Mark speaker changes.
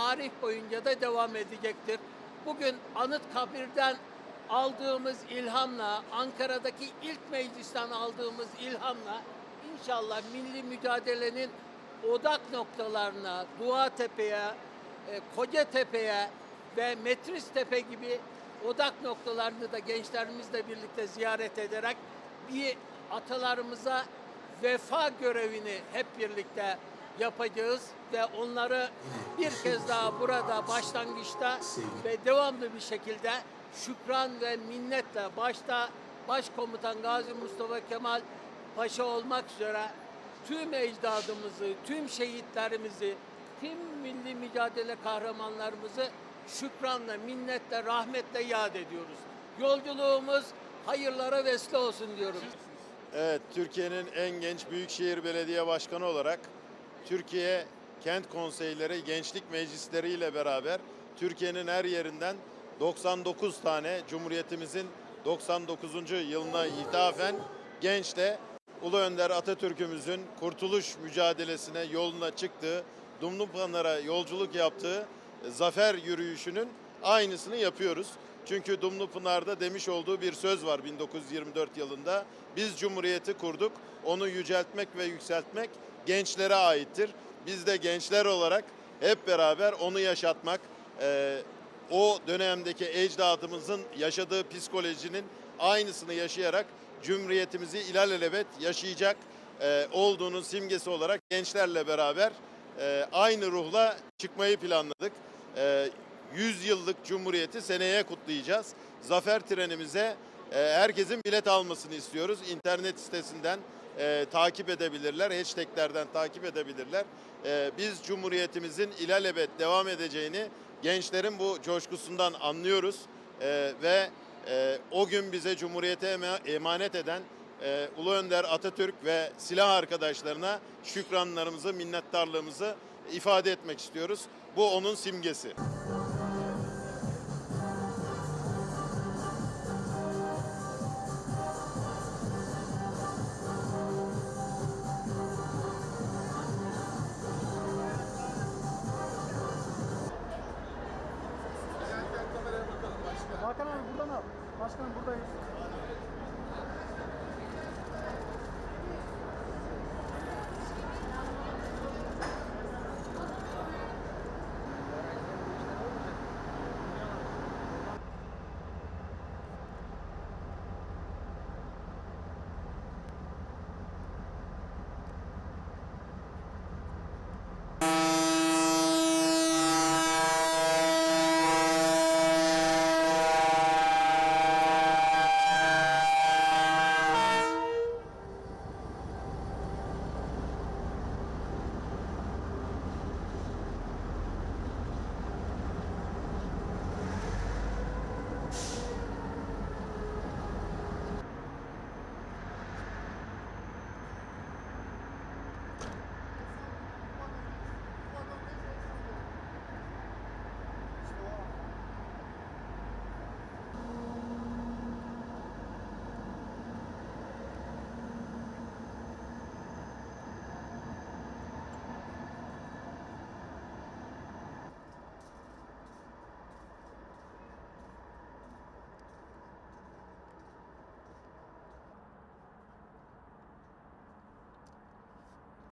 Speaker 1: tarih boyunca da devam edecektir. Bugün Anıtkabir'den aldığımız ilhamla, Ankara'daki ilk meclisten aldığımız ilhamla inşallah milli mücadelenin odak noktalarına, Duatepe'ye, e, Kocatepe'ye ve Metris Tepe gibi odak noktalarını da gençlerimizle birlikte ziyaret ederek bir atalarımıza vefa görevini hep birlikte yapacağız ve onları bir kez daha burada başlangıçta ve devamlı bir şekilde şükran ve minnetle başta Başkomutan Gazi Mustafa Kemal Paşa olmak üzere tüm ecdadımızı, tüm şehitlerimizi, tüm milli mücadele kahramanlarımızı şükranla, minnetle, rahmetle yad ediyoruz. Yolculuğumuz hayırlara vesile olsun diyorum.
Speaker 2: Evet, Türkiye'nin en genç Büyükşehir Belediye Başkanı olarak Türkiye Kent Konseyleri, Gençlik Meclisleri ile beraber Türkiye'nin her yerinden 99 tane Cumhuriyetimizin 99. yılına ithafen gençle Ulu Önder Atatürk'ümüzün kurtuluş mücadelesine yoluna çıktığı, Dumlupınar'a yolculuk yaptığı e, zafer yürüyüşünün aynısını yapıyoruz. Çünkü Dumlupınar'da demiş olduğu bir söz var 1924 yılında. Biz Cumhuriyeti kurduk, onu yüceltmek ve yükseltmek gençlere aittir. Biz de gençler olarak hep beraber onu yaşatmak, e, o dönemdeki ecdadımızın yaşadığı psikolojinin aynısını yaşayarak Cumhuriyetimizi ilalelebet yaşayacak e, olduğunun simgesi olarak gençlerle beraber e, aynı ruhla çıkmayı planladık. E, 100 yıllık Cumhuriyeti seneye kutlayacağız. Zafer trenimize e, herkesin bilet almasını istiyoruz. İnternet sitesinden e, takip edebilirler, hashtaglerden takip edebilirler. E, biz Cumhuriyetimizin ilelebet devam edeceğini gençlerin bu coşkusundan anlıyoruz. E, ve e, o gün bize Cumhuriyete ema- emanet eden e, Ulu Önder Atatürk ve silah arkadaşlarına şükranlarımızı, minnettarlığımızı ifade etmek istiyoruz. Bu onun simgesi.
Speaker 3: Başkanım buradayız.